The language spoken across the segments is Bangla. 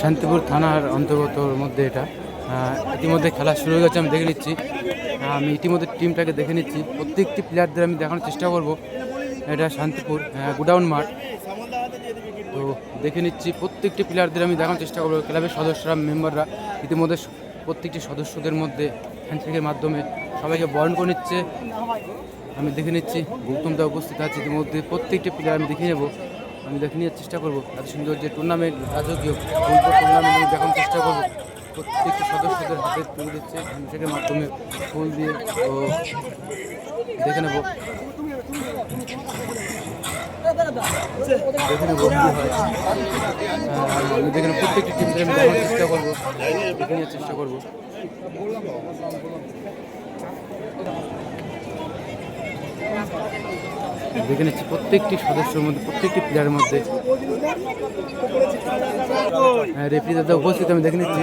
শান্তিপুর থানার অন্তর্গতর মধ্যে এটা। ইতিমধ্যে খেলা শুরু হয়ে গেছে, আমি দেখে নিচ্ছি। আমি ইতিমধ্যে টিমটাকে দেখে নিচ্ছি। প্রত্যেকটি প্লেয়ারদের আমি দেখানোর চেষ্টা করব। এটা শান্তিপুর গোডাউন মাঠ। তো দেখে নিচ্ছি, প্রত্যেকটি প্লেয়ারদের আমি দেখানোর চেষ্টা করব। ক্লাবের সদস্যরা মেম্বাররা ইতিমধ্যে প্রত্যেকটি সদস্যদের মধ্যে হ্যান্ডশেকের মাধ্যমে সবাইকে বরণ করে নিচ্ছে। আমি দেখে নিচ্ছি, গৌতম দা উপস্থিত আছে ইতিমধ্যে। প্রত্যেকটি প্লেয়ার আমি দেখে নেব। আমি দেখে নেওয়ার চেষ্টা করব। এত সুন্দর যে টুর্নামেন্ট রাজকীয় টুর্নামেন্ট আমি দেখানোর চেষ্টা করব। প্রত্যেকটি সদস্যদের হাতে তুলে দিচ্ছে হ্যান্ডশেকের মাধ্যমে ফুল দিয়ে ও দেখে নেব। দেখে আমি প্রত্যেকটি চেষ্টা করব। দেখে চেষ্টা করব। দেখে নিচ্ছি প্রত্যেকটি সদস্যের মধ্যে প্রত্যেকটি প্লেয়ারের মধ্যে। হ্যাঁ, রেফারি দাদা উপস্থিত আমি দেখে নিচ্ছি।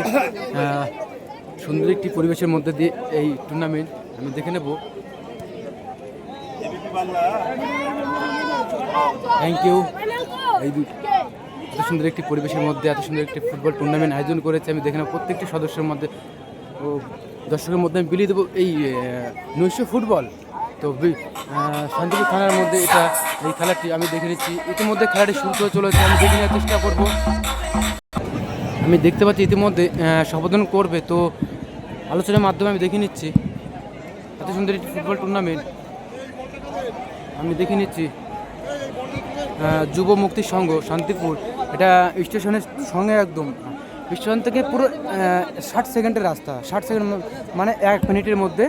সুন্দর একটি পরিবেশের মধ্যে দিয়ে এই টুর্নামেন্ট আমি দেখে নেব। থ্যাংক ইউ এই এত সুন্দর একটি পরিবেশের মধ্যে এত সুন্দর একটি ফুটবল টুর্নামেন্ট আয়োজন করেছে। আমি দেখে নেব প্রত্যেকটি সদস্যের মধ্যে। ও দর্শকের মধ্যে আমি বিলিয়ে দেবো এই নৈশ ফুটবল তো শান্তিপুর থানার মধ্যে এটা, এই খেলাটি আমি দেখে নিচ্ছি। ইতিমধ্যে খেলাটি শুরু করে চলেছে, আমি দেখে নেওয়ার চেষ্টা করব। আমি দেখতে পাচ্ছি ইতিমধ্যে সম্বোধন করবে, তো আলোচনার মাধ্যমে আমি দেখে নিচ্ছি। এত সুন্দর একটি ফুটবল টুর্নামেন্ট আমি দেখে নিচ্ছি যুব মুক্তি সংঘ শান্তিপুর। এটা স্টেশনের সঙ্গে একদম। স্টেশন থেকে পুরো ষাট সেকেন্ডের রাস্তা ষাট সেকেন্ড মানে এক মিনিটের মধ্যে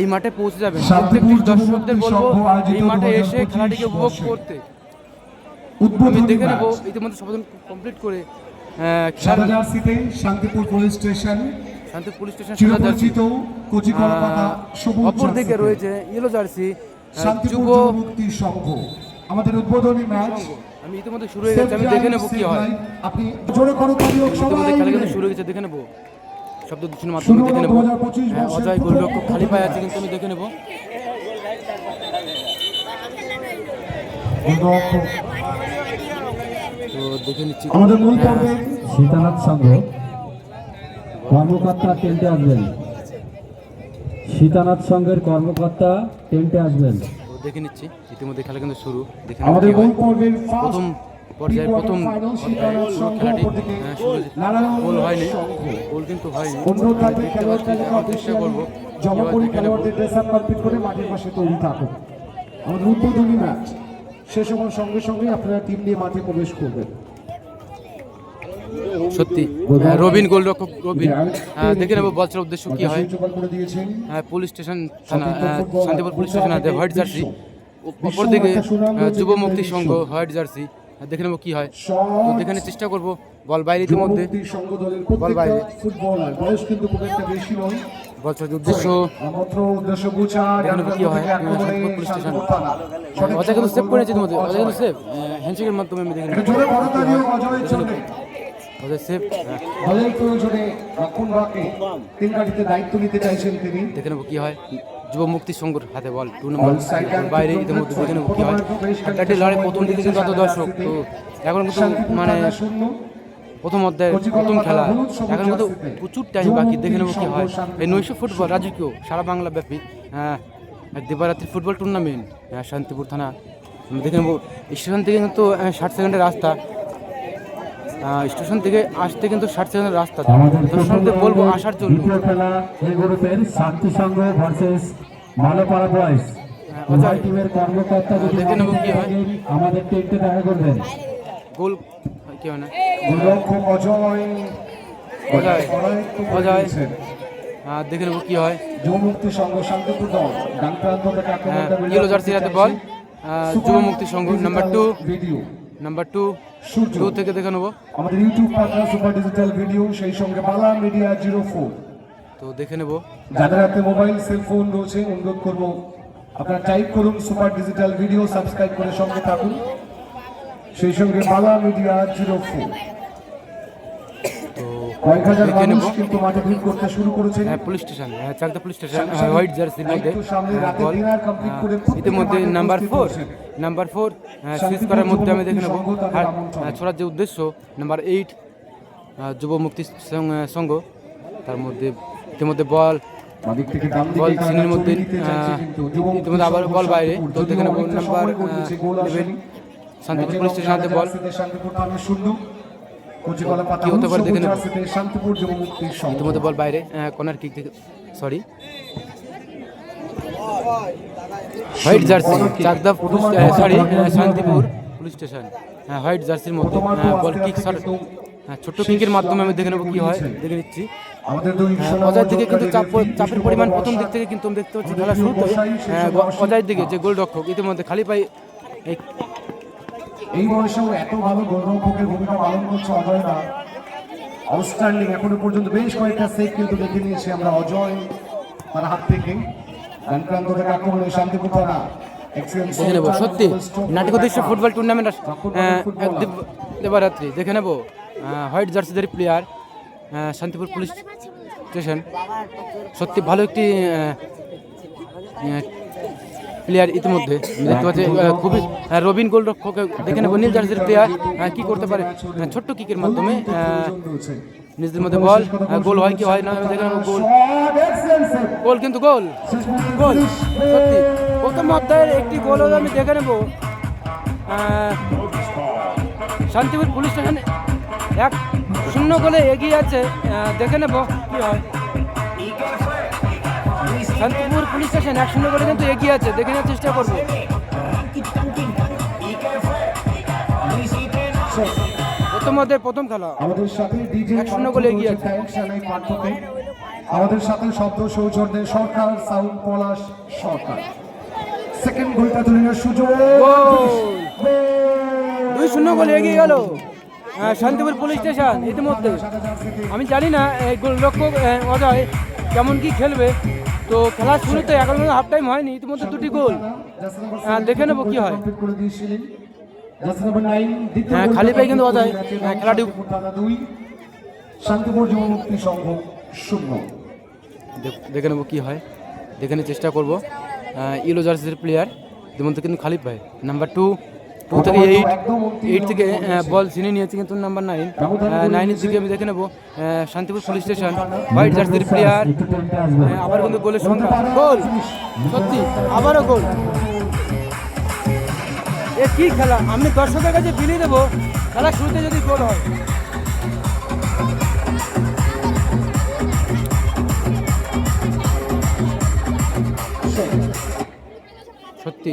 এই মাঠে পৌঁছে যাবেন প্রত্যেকটি দর্শকদের বলব এই মাঠে এসে খেলাটিকে উপভোগ করতে। আমি দেখে নেব ইতিমধ্যে সমাধান কমপ্লিট করে Shantipur police station Shantipur police station সাদা জার্সি। চিরপরিচিত কচি কলকাতা সবুজ অপর দিকে রয়েছে ইয়েলো জার্সি যুব যুব মুক্তি সংঘ। আমাদের উদ্বোধনী ম্যাচ আমি ইতিমধ্যে শুরু হয়ে গেছে আমি দেখে নেব কি হয়। আপনি জোরে হোক ইতিমধ্যে সবাই খেলা কিন্তু শুরু হয়ে গেছে দেখে নেব। শব্দ দূষণের মাধ্যমে দেখে নেব। 2025 হ্যাঁ, অজয় গোলরক্ষক খালি পায়ে আছে কিন্তু আমি দেখে নেব। তো দেখে নিচ্ছি। আমাদের মূল পর্বে সীতানাথ সংঘ কর্মকর্তা টেন্টে আসবেন। সীতানাথ সংঘের কর্মকর্তা টেন্টে আসবেন। দেখে নিচ্ছি। ইতিমধ্যে খেলা কিন্তু শুরু। দেখে হয়। প্রথম পর্যায়ে প্রথম খেলাটি হ্যাঁ, গোল হয়নি। গোল কিন্তু হয়নি। দেখতে পাচ্ছি তালিকা চেষ্টা করব। আমাদের উদ্বোধনী ম্যাচ শেষ হওয়ার সঙ্গে সঙ্গে আপনারা টিম নিয়ে মাঠে প্রবেশ করবেন। সত্যি। হ্যাঁ, রবিন গোলরক্ষক রবিন। হ্যাঁ, দেখে নেব বলছের উদ্দেশ্য কি হয়। করে হ্যাঁ, পুলিশ স্টেশন থানা হ্যাঁ, শান্তিপুর পুলিশ স্টেশন আছে হোয়াইট জার্সি। অপর দিকে হ্যাঁ, যুব মুক্তি সংঘ হোয়াইট জার্সি। দেখে নেব কি হয়। তো দেখে চেষ্টা করব বল বাইরে ইতিমধ্যে। বল বাইরে। উদ্দেশ্য। স্টেশন। কিন্তু সেভ অজয় কিন্তু সেভ হ্যান্ডশেকের মাধ্যমে আমি দেখে দলের প্রয়োজনে তিন দায়িত্ব নিতে চাইছেন তিনি। দেখে নেব কি হয়। যুব মুক্তি সংঘর হাতে বল টু নম্বর বাইরে ইতিমধ্যে দেখে নেব কি হয়। একটা লড়াই প্রথম দিকে কিন্তু অত দর্শক তো এখন কিন্তু মানে প্রথম অধ্যায় প্রথম খেলা। এখন কিন্তু প্রচুর টাইম বাকি দেখে নেব কি হয়। এই নৈশ ফুটবল রাজকীয় সারা বাংলা ব্যাপী। হ্যাঁ দিবারাত্রি ফুটবল টুর্নামেন্ট হ্যাঁ শান্তিপুর থানা। দেখে নেব স্টেশন থেকে কিন্তু ষাট সেকেন্ডের রাস্তা। স্টেশন থেকে আসতে কিন্তু ষাট সেকেন্ডের রাস্তা। আমাদের দর্শকদের বলব আসার জন্য। খেলা এই গ্রুপের শান্তি সংঘ ভার্সেস মালোপাড়া বয়েস উভয় টিমের কর্মকর্তা যদি দেখে নেব কি হয়। আমাদের টেন্টে দেখা করবেন। গোল কি হয় না? গোলরক্ষক অজয়। অজয়। অজয় দেখে নেব কি হয়। যুবমুক্তি সংঘ শান্তিপুর দল। ডান প্রান্ত থেকে হ্যাঁ আক্রমণটা ইয়েলো জার্সি হাতে বল আহ, Yuba Mukti Sangha number two video number two Surya. Two থেকে দেখে নেব। আমাদের YouTube partner super digital video সেই সঙ্গে বালা মিডিয়া জিরো ফোর তো দেখে নেব। যাদের হাতে মোবাইল সেল ফোন রয়েছে অনুরোধ করব আপনারা টাইপ করুন সুপার ডিজিটাল ভিডিও সাবস্ক্রাইব করে সঙ্গে থাকুন। সেই সঙ্গে বালা মিডিয়া জিরো ফোর কয়েক হাজার মানুষ কিন্তু মাঠে ভিড় করতে শুরু করেছেন। হ্যাঁ পুলিশ স্টেশন হ্যাঁ চাকদা পুলিশ স্টেশন হোয়াইট জার্সির মধ্যে হ্যাঁ, বল। হ্যাঁ, ইতিমধ্যে number four number four switch করার মধ্যে আমি দেখে নেব। হ্যাঁ, ছোড়ার যে উদ্দেশ্য নাম্বার এইট যুব মুক্তি সংঘ তার মধ্যে ইতিমধ্যে বল বল সিনের মধ্যে ইতিমধ্যে আবার বল বাইরে তো দেখে নেব number. Shantipur police station ball. Shantipur শূন্য কি হতে পারে দেখে নেব। জার্সিতে শান্তিপুর যুব মুক্তির সংঘ ইতিমধ্যে বল বাইরে? কর্নার কিক থেকে sorry white jersey Chakdah sorry Shantipur police station. হ্যাঁ হোয়াইট জার্সির মধ্যে। আহ, বল কিক শট হ্যাঁ ছোট্ট কিকের মাধ্যমে আমি দেখে নেব কি হয়। দেখে নিচ্ছি। হ্যাঁ, অজয়ের দিকে কিন্তু চাপ চাপের পরিমাণ প্রথম দিক থেকে কিন্তু আমি দেখতে পাচ্ছি খেলা শুরুতে হ্যাঁ, অজয়ের দিকে যে গোলরক্ষক ইতিমধ্যে খালি পাই এই বয়সেও এত ভালো গোলরক্ষকের ভূমিকা পালন করছে অজয় দা আউটস্ট্যান্ডিং এখনও পর্যন্ত বেশ কয়েকটা সেভ কিন্তু দেখে নিয়েছি আমরা অজয় তার হাত থেকে। থেকে আক্রমণে শান্তিপুর থানা। দেখে নেব সত্যি নাটক দৃশ্য ফুটবল টুর্নামেন্ট। দেবারাত্রি দেখে নেব। হোয়াইট জার্সিদের প্লেয়ার শান্তিপুর পুলিশ স্টেশন সত্যি ভালো একটি প্লেয়ার ইতিমধ্যে। দেখতে পাচ্ছি খুবই রবিন গোলরক্ষক দেখে নেব, নীল জার্সির প্লেয়ার কি করতে পারে? ছোট্ট কিকের মাধ্যমে নিজেদের মধ্যে বল গোল হয় কি হয় না, দেখে নেব গোল। গোল কিন্তু গোল। গোল, সত্যি। প্রথম অধ্যায়ের একটি গোল হলে, আমি দেখে নেব। শান্তিপুর পুলিশ স্টেশন এক শূন্য গোলে এগিয়ে আছে দেখে নেব কি হয়। শান্তিপুর পুলিশ স্টেশন এক শূন্য গোলে কিন্তু এগিয়ে আছে। দেখে নেওয়ার চেষ্টা করব। প্রথম অধ্যায়ের প্রথম খেলা। আমাদের সাথে ডিজে এক শূন্য গোলে এগিয়ে আছে। আমাদের সাথে শব্দ সৌজন্যে সরকার সাউন্ড পলাশ সরকার। সেকেন্ড গোলটা তুলে নেওয়ার সুযোগ! দুই শূন্য গোলে এগিয়ে গেল। আহ, শান্তিপুর পুলিশ স্টেশন ইতিমধ্যে। আমি জানি না এই গোলরক্ষক অজয় কেমন কি খেলবে। তো খেলার শুরুতে এগারো মিনিট হাফ টাইম হয়নি ইতিমধ্যে দুটি গোল। দেখে নেব কি হয়। হ্যাঁ, খালি পায়ে কিন্তু ম্যাচের হ্যাঁ, খেলাটি- দেখে নেব কি হয়। দেখে চেষ্টা করব। ইলো জার্সির প্লেয়ার ইতিমধ্যে কিন্তু খালিদ ভাই নাম্বার টু থেকে এইট এইট থেকে বল ছিনে নিয়েছে কিন্তু নাম্বার নাইন নাইনের দিকে আমি দেখে নেব শান্তিপুর পুলিশ স্টেশন হোয়াইট জার্সির প্লেয়ার আবার কিন্তু গোলের সংখ্যা। গোল সত্যি আবারও গোল এ কি খেলা? আমি দর্শকের কাছে বিলিয়ে দেবো খেলা শুরুতে যদি গোল হয়। সত্যি।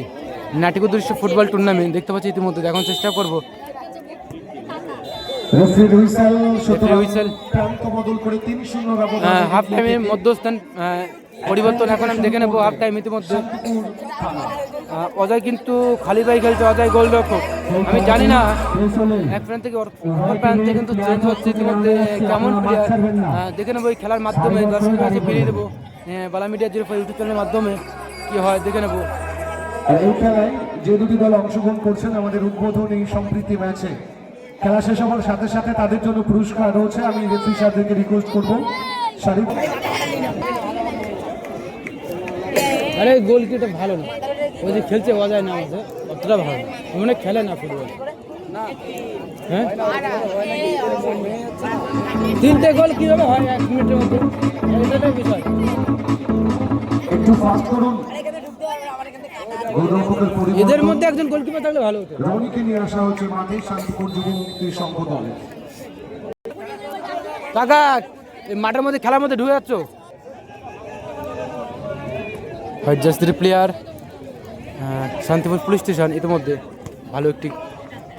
নাটিক দৃশ্য ফুটবল টুর্নামেন্ট দেখতে পাচ্ছি ইতিমধ্যে দেখানোর চেষ্টা করব। হাফ টাইমে মধ্যস্থান পরিবর্তন এখন আমি দেখে নেব হাফ টাইম ইতিমধ্যে অজয় কিন্তু খালি পাই খেলছে অজয় গোলরক্ষক আমি জানি না এক প্রান্তে থেকে অপর প্রান্তে কিন্তু চেঞ্জ হচ্ছে ইতিমধ্যে কেমন প্লেয়ার দেখে নেব এই খেলার মাধ্যমে দর্শকের কাছে ফিরিয়ে দেবো। আহ, বালা মিডিয়া জিরো ইউটিউব চ্যানেলের মাধ্যমে কি হয় দেখে নেব। আর এই খেলায় যে দুটি দল অংশগ্রহণ করছেন আমাদের উদ্বোধন এই সম্প্রীতি ম্যাচে। খেলা শেষ হওয়ার সাথে সাথে তাদের জন্য পুরস্কার রয়েছে। আমি রেফারি সাহেবদেরকে রিকোয়েস্ট করব। শারীরিক আরে গোলকিটা ভালো না। ওই যে খেলছে অজয় না আমাদের। অতটা ভালো না। মনে খেলে না ফুটবল। হ্যাঁ? তিনটে গোল কীভাবে হয়? এক মিনিটের মধ্যে। বিষয়। একটু ফাস্ট করুন। এদের মধ্যে একজন গোলকিপার থাকলে ভালো হতো। রনিকে নিয়ে আসা হচ্ছে মাঠে শান্তিপুর যুব মুক্তি সংঘ দলে কাকা এই মাঠের মধ্যে খেলার মধ্যে ঢুকে যাচ্ছ? জার্সির প্লেয়ার শান্তিপুর পুলিশ স্টেশন ইতিমধ্যে ভালো একটি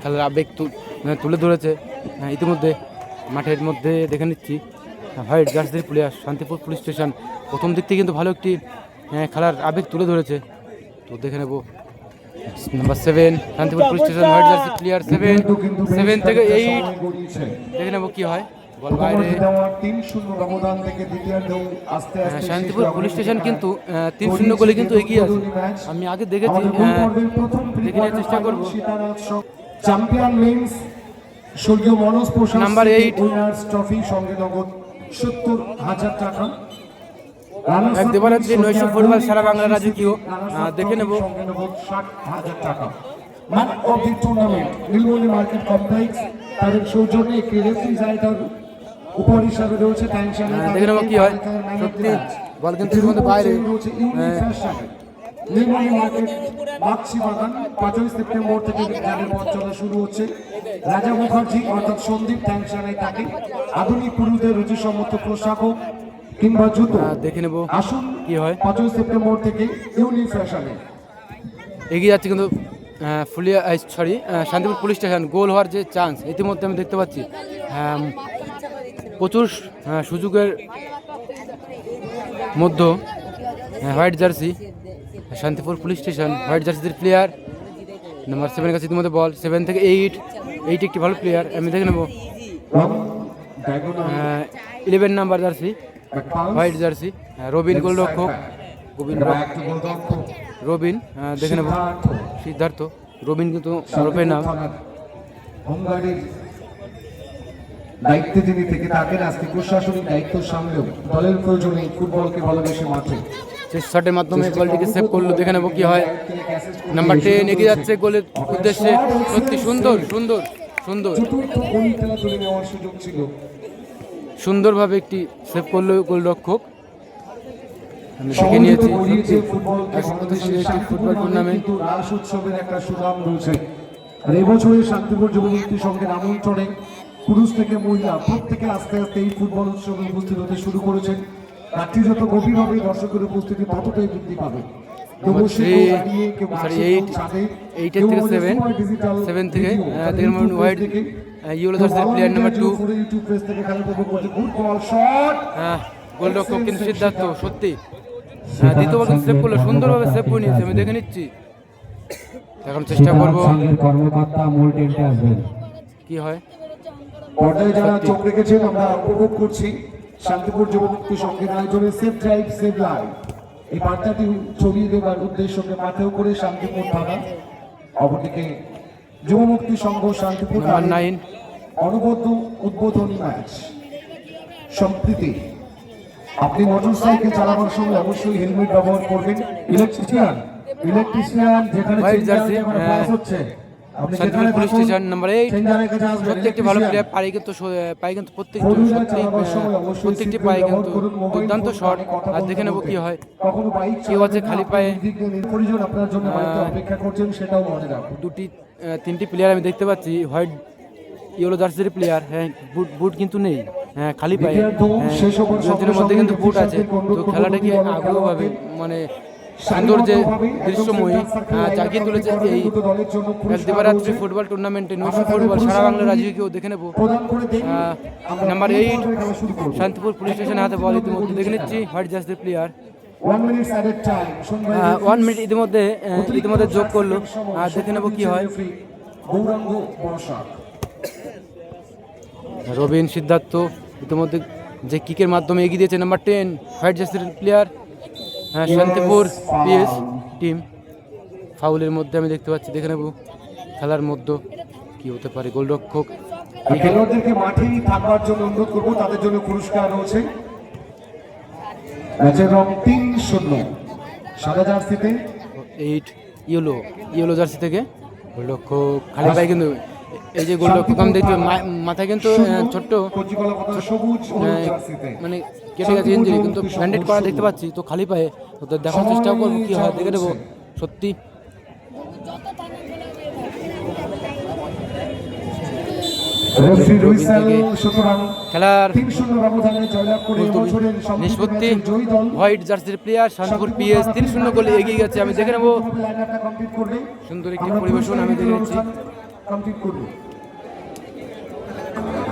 খেলার আবেগ তু- মানে তুলে ধরেছে। হ্যাঁ, ইতিমধ্যে মাঠের মধ্যে দেখে নিচ্ছি হোয়াইট জার্সির প্লেয়ার শান্তিপুর পুলিশ স্টেশন প্রথম দিক থেকে কিন্তু ভালো একটি খেলার আবেগ তুলে ধরেছে। তো দেখে নেব। Number seven Shantipur police station white jersey player seven seven থেকে এইট। দেখে নেব কি হয়। বল বাইরে। হ্যাঁ, শান্তিপুর পুলিশ স্টেশন কিন্তু তিন শূন্য গোলে কিন্তু এগিয়ে আছে। আমি আগে দেখেছি প্রথম দেখে নেওয়ার চেষ্টা করব। চ্যাম্পিয়ন মেন্স স্বর্গীয় Manoj Prasad number eight। Winners trophy সঙ্গে নগদ সত্তর হাজার টাকা। এক দেবারাত্রি নৈশ ফুটবল সারা বাংলা রাজকীয় দেখে নেব। ষাট হাজার টাকা। Man of the tournament Nilmoni market complex তাদের সৌজন্যে একটি উপর হিসাবে রয়েছে টেনশন হ্যাঁ, দেখে নেব কি হয়। সত্যি, বল কিন্তু ইতিমধ্যে বাইরে। হ্যাঁ। নির্মলী মার্কেট বাগান পাঁচই সেপ্টেম্বর থেকে বিজ্ঞানের পথ চলা শুরু হচ্ছে। রাজা মুখার্জি অর্থাৎ সন্দীপ ট্যাংশনে তাকে। আধুনিক পুরুষদের রুচিসম্মত পোশাক হোক কিংবা জুতো। হ্যাঁ, দেখে নেব। আসুন কি হয়? পাঁচই সেপ্টেম্বর থেকে ইউনি ফ্যাশনে। এগিয়ে যাচ্ছে কিন্তু আহ, Phulia sorry Shantipur police station goal হওয়ার যে চান্স ইতিমধ্যে আমি দেখতে পাচ্ছি প্রচুর সুযোগের মধ্যে white jersey Shantipur police station white জার্সির প্লেয়ার নাম্বার সেভেনের কাছে ইতিমধ্যে বল সেভেন থেকে এইট এইট একটি ভালো প্লেয়ার আমি দেখে নেব। Eleven number jersey. White jersey Robin গোলরক্ষক রবিন রবিন দেখে নেব। সিদ্ধার্থ রবিন কিন্তু ওরফে নাম। দায়িত্বে যিনি থেকে থাকেন আজকে প্রশাসনিক দায়িত্ব সামলেও দলের প্রয়োজনে ফুটবলকে ভালোবেসে মাঠে। শেষ শটের মাধ্যমে বলটিকে সেভ করল। দেখে নেব কি হয়। নাম্বার টেন এগিয়ে যাচ্ছে গোলের উদ্দেশ্যে। সত্যি সুন্দর সুন্দর সুন্দর। খেলা তুলে নেওয়ার সুযোগ ছিল। সুন্দরভাবে একটি সেভ করল গোলরক্ষক। আমি দেখে নিয়েছি একটি ফুটবল টুর্নামেন্ট। রাস উৎসবের একটা সুনাম রয়েছে। আর এবছরের শান্তিপুর যুবমুক্তি সংঘের আমন্ত্রণে পুরুষ থেকে মহিলা প্রত্যেকে আস্তে আস্তে এই ফুটবল উৎসবে উপস্থিত হতে শুরু করেছেন। রাত্রি যত গভীর হবে দর্শকের উপস্থিতি ততটাই বৃদ্ধি পাবে। ছাদে, এইটের থেকে Good ball, shot! হ্যাঁ গোলরক্ষক কিন্তু সিদ্ধার্থ সত্যি। হ্যাঁ দ্বিতীয়বার কিন্তু সেভ করল সুন্দরভাবে সেভ করে নিয়েছে আমি দেখে নিচ্ছি। এখন চেষ্টা করব। কর্মকর্তা মূল টেন্টে আসবেন। কি হয়? পর্দায় যারা চোখ রেখেছেন আমরা উপভোগ করছি। শান্তিপুর যুবমুক্তি সংঘের আয়োজনে সেফ ড্রাইভ সেভ লাইফ এই বার্তাটি ছড়িয়ে দেওয়ার উদ্দেশ্যকে মাথায় করে শান্তিপুর থানা। অপরদিকে যুবমুক্তি সংঘ শান্তিপুর নাইন অনবদ্য উদ্বোধনী ম্যাচ সম্প্রীতি। আপনি মোটরসাইকেল চালানোর সময় অবশ্যই হেলমেট ব্যবহার করবেন। ইলেকট্রিশিয়ান ইলেকট্রিশিয়ান যেখানে হ্যাঁ। হচ্ছে। Shantipur police station number eight ভালো। প্লেয়ার কিন্তু কিন্তু প্রত্যেকটি সত্যি প্রত্যেকটি কিন্তু দুর্দান্ত শট আর দেখে নেব কি হয়। কেউ আছে খালি পায়ে। রাখুন। দুটি তিনটি প্লেয়ার আমি দেখতে পাচ্ছি হোয়াইট ইয়েলো জার্সির প্লেয়ার হ্যাঁ বুট বুট কিন্তু নেই হ্যাঁ খালি পায়ে হ্যাঁ, দুজনের মধ্যে কিন্তু বুট আছে। তো খেলাটাকে আগ্রহভাবে মানে সুন্দর যে দৃশ্যময়ী জাগিয়ে তুলেছে এই দিবারাত্রি। ফুটবল টুর্নামেন্টে নৈশ ফুটবল সারা বাংলা রাজীবকেও দেখে নেব। Number eight. Shantipur police station হাতে বল ইতিমধ্যে দেখে নিচ্ছি হোয়াইট জার্সির প্লেয়ার ওয়ান মিনিট ইতিমধ্যে ইতিমধ্যে যোগ করল। আর দেখে নেব কি হয়। গৌরাঙ্গ রবিন সিদ্ধার্থ ইতিমধ্যে যে কিকের মাধ্যমে এগিয়ে দিয়েছে নাম্বার টেন হোয়াইট জার্সির প্লেয়ার হ্যাঁ শান্তিপুর পিএস টিম ফাউলের মধ্যে আমি দেখতে পাচ্ছি দেখে নেব। খেলার মধ্যে কি হতে পারে গোলরক্ষক। খেলোয়াড়দেরকে মাঠেই থাকবার জন্য অনুরোধ করব তাদের জন্য পুরস্কার রয়েছে। ম্যাচের রং তিন শূন্য। সাদা জার্সিতে? এইট ইয়েলো ইয়েলো জার্সি থেকে। গোলরক্ষক খালি পায় কিন্তু এই যে গোলরক্ষক আমি দেখছি মাথায় কিন্তু ছোট্ট জার্সিতে। মানে কেটে গেছে ইঞ্জুরি কিন্তু ব্যান্ডেড করা দেখতে পাচ্ছি তো খালি পায়ে ওদের দেখার চেষ্টা করব কি হয় দেখে নেব। সত্যি খেলার নিষ্পত্তি। হোয়াইট জার্সির প্লেয়ার শান্তপুর পিএস তিন শূন্য গোলে এগিয়ে গেছে। আমি দেখে নেব। সুন্দর একটি পরিবেশন আমি দেখে নিচ্ছি কমপ্লিট করব।